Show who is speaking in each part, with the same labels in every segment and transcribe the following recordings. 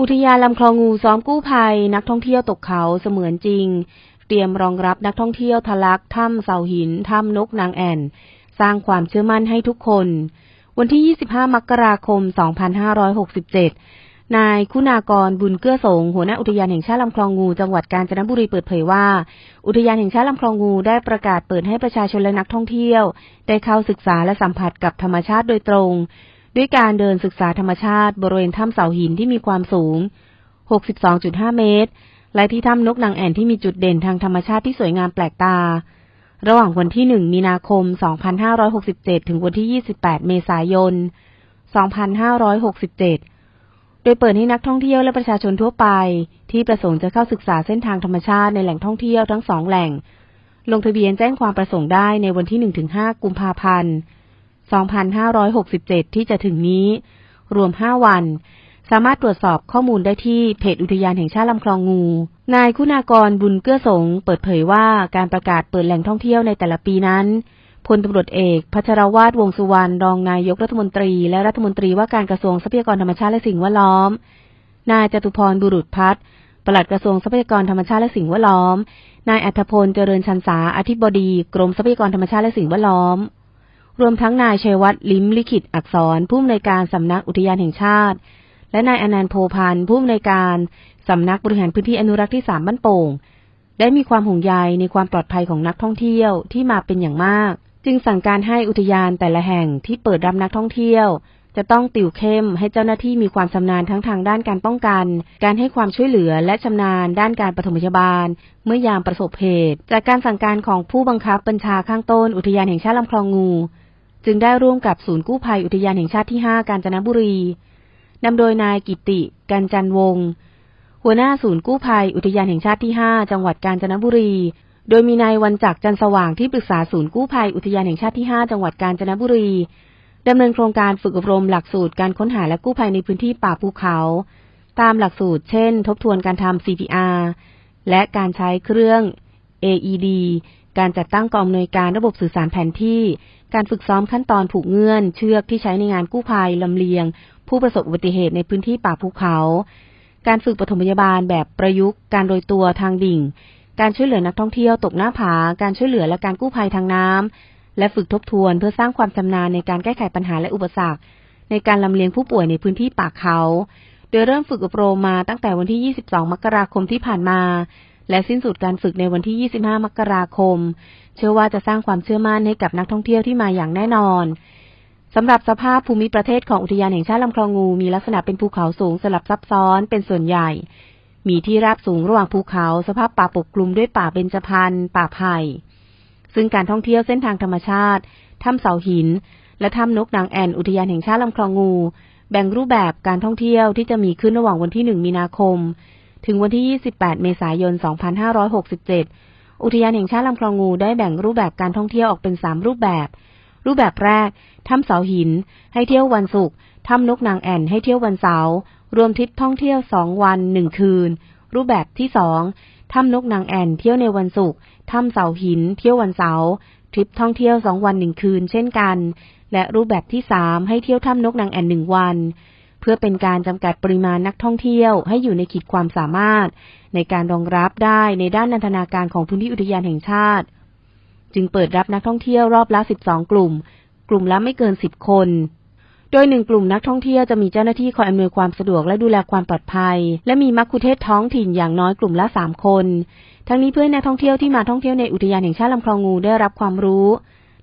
Speaker 1: อุทยานลำคลองงูซ้อมกู้ภัย นักท่องเที่ยวตกเขาเสมือนจริง เตรียมรองรับนักท่องเที่ยวทะลักถ้ำเสาหินถ้ำนกนางแอ่น สร้างความเชื่อมั่นให้ทุกคน วันที่ 25 มกราคม 2567 นายคุณากรบุญเกื้อสง หัวหน้าอุทยานแห่งชาติลำคลองงูจังหวัดกาญจนบุรีเปิดเผยว่า อุทยานแห่งชาติลำคลองงูได้ประกาศเปิดให้ประชาชนและนักท่องเที่ยว ได้เข้าศึกษาและสัมผัสกับธรรมชาติโดยตรง ด้วยการเดินศึกษาธรรมชาติบริเวณถ้ำเสาหินที่มีความสูง 62.5 เมตร และที่ถ้ำนกนางแอ่นที่มีจุดเด่นทางธรรมชาติที่สวยงามแปลกตา ระหว่างวันที่ 1 มีนาคม 2567 ถึงวันที่ 28 เมษายน 2567 โดยเปิดให้นักท่องเที่ยวและประชาชนทั่วไป ที่ประสงค์จะเข้าศึกษาเส้นทางธรรมชาติในแหล่งท่องเที่ยวทั้งสองแหล่ง ลงทะเบียนแจ้งความประสงค์ได้ในวันที่ 1-5 กุมภาพันธ์ 2567 2,567 ที่จะถึงนี้ รวม 5 วัน สามารถตรวจสอบข้อมูลได้ที่เพจอุทยานแห่งชาติลำคลองงู นายคุณากรบุญเกื้อสงเปิดเผยว่าการประกาศเปิดแหล่งท่องเที่ยวในแต่ละปีนั้นพลตำรวจเอกพัชรวาทวงสุวรรณรองนายกรัฐมนตรี และรัฐมนตรีว่าการกระทรวงทรัพยากรธรรมชาติและสิ่งแวดล้อม นายจตุพรบุรุษพัฒน์ปลัดกระทรวงทรัพยากรธรรมชาติและสิ่งแวดล้อม นายอัธพลเจริญชันษาอธิบดี กรมทรัพยากรธรรมชาติและสิ่งแวดล้อม รวมทั้งนายชัยวัฒน์ลิ้มลิขิตอักษรผู้อำนวยการสำนักอุทยานแห่งชาติ และนายอนันต์โพพันธ์ผู้อำนวยการสำนักบริหารพื้นที่อนุรักษ์ที่สามบ้านโป่งได้มีความห่วงใยในความปลอดภัยของนักท่องเที่ยวที่มาเป็นอย่างมาก จึงสั่งการให้อุทยานแต่ละแห่งที่เปิดรับนักท่องเที่ยว จะต้องติวเข้มให้เจ้าหน้าที่มีความชำนาญทั้งทางด้านการป้องกัน การให้ความช่วยเหลือและชำนาญด้านการปฐมพยาบาล เมื่อยามประสบเหตุ จากการสั่งการของผู้บังคับบัญชาข้างต้นอุทยานแห่งชาติลำคลองงู จึงได้ร่วมกับศูนย์กู้ภัยอุทยานแห่งชาติที่ 5 กาญจนบุรี นำโดยนายกิติกันจันวงศ์หัวหน้าศูนย์กู้ภัยอุทยานแห่งชาติที่ 5 จังหวัดกาญจนบุรี โดยมีนายวันจักรจันสว่างที่ปรึกษาศูนย์กู้ภัยอุทยานแห่งชาติที่ 5 จังหวัดกาญจนบุรีดำเนินโครงการฝึกอบรมหลักสูตรการค้นหาและกู้ภัยในพื้นที่ป่าภูเขา ตามหลักสูตร เช่น ทบทวนการทำ CPR และการใช้เครื่อง AED การจัดตั้งกองอำนวยการระบบสื่อสารแผนที่ การฝึกซ้อมขั้นตอนผูกเงื่อน เชือกที่ใช้ในงานกู้ภัยลำเลียง ผู้ประสบอุบัติเหตุในพื้นที่ป่าภูเขา การฝึกปฐมพยาบาลแบบประยุกต์ การโรยตัวทางดิ่ง การช่วยเหลือนักท่องเที่ยวตกหน้าผา การช่วยเหลือและการกู้ภัยทางน้ำและฝึกทบทวนเพื่อสร้างความชำนาญในการแก้ไขปัญหาและอุปสรรค ในการลำเลียงผู้ป่วยในพื้นที่ป่าเขา โดยเริ่มฝึกอบรมมาตั้งแต่วันที่ 22 มกราคมที่ผ่านมา และสิ้นสุดการฝึกในวันที่ 25 มกราคม เชื่อว่าจะสร้างความเชื่อมั่นให้กับนักท่องเที่ยวที่มาอย่างแน่นอนสำหรับสภาพภูมิประเทศของอุทยานแห่งชาติลำคลองงูมีลักษณะเป็นภูเขาสูงสลับซับซ้อนเป็นส่วนใหญ่ มีที่ราบสูงระหว่างภูเขา สภาพป่าปกคลุมด้วยป่าเบญจพรรณป่าไผ่ซึ่งการท่องเที่ยวเส้นทางธรรมชาติถ้ำเสาหิน และถ้ำนกนางแอ่นอุทยานแห่งชาติลำคลองงู แบ่งรูปแบบการท่องเที่ยวที่จะมีขึ้นระหว่างวันที่ 1 มีนาคม ถึงวันที่ 28 เมษายน 2567 อุทยานแห่งชาติลำคลองงูได้แบ่งรูปแบบการท่องเที่ยวออกเป็น 3 รูปแบบ รูปแบบแรก ถ้ำเสาหิน ให้เที่ยววันศุกร์ ถ้ำนกนางแอ่นให้เที่ยววันเสาร์ รวมทริปท่องเที่ยว 2 วัน 1 คืน รูปแบบที่ 2 ถ้ำนกนางแอ่นเที่ยวในวันศุกร์ ถ้ำเสาหิน เที่ยววันเสาร์ทริปท่องเที่ยว 2 วัน 1 คืน เช่นกัน และรูปแบบที่ 3 ให้เที่ยวถ้ำนกนางแอ่น 1 วัน พื่อเป็นการจำกัดปริมาณนักท่องเที่ยวให้อยู่ในขีดความสามารถ ในการรองรับได้ในด้านนันทนาการของพื้นที่อุทยานแห่งชาติ จึงเปิดรับนักท่องเที่ยวรอบละ 12 กลุ่ม กลุ่มละไม่เกิน 10 คน โดยหนึ่งกลุ่มนักท่องเที่ยวจะมีเจ้าหน้าที่คอยอำนวยความสะดวกและดูแลความปลอดภัย และมีมักคุเทศท้องถิ่นอย่างน้อยกลุ่มละ 3 คน ทั้งนี้เพื่อนักท่องเที่ยวที่มาท่องเที่ยวในอุทยานแห่งชาติลำคลองงูได้รับความรู้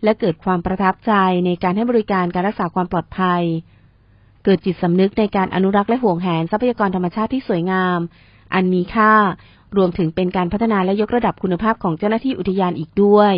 Speaker 1: และเกิดความประทับใจในการให้บริการการรักษาความปลอดภัย เกิดจิตสำนึกในการอนุรักษ์และห่วงแหนทรัพยากรธรรมชาติที่สวยงาม อันมีค่า รวมถึงเป็นการพัฒนาและยกระดับคุณภาพของเจ้าหน้าที่อุทยานอีกด้วย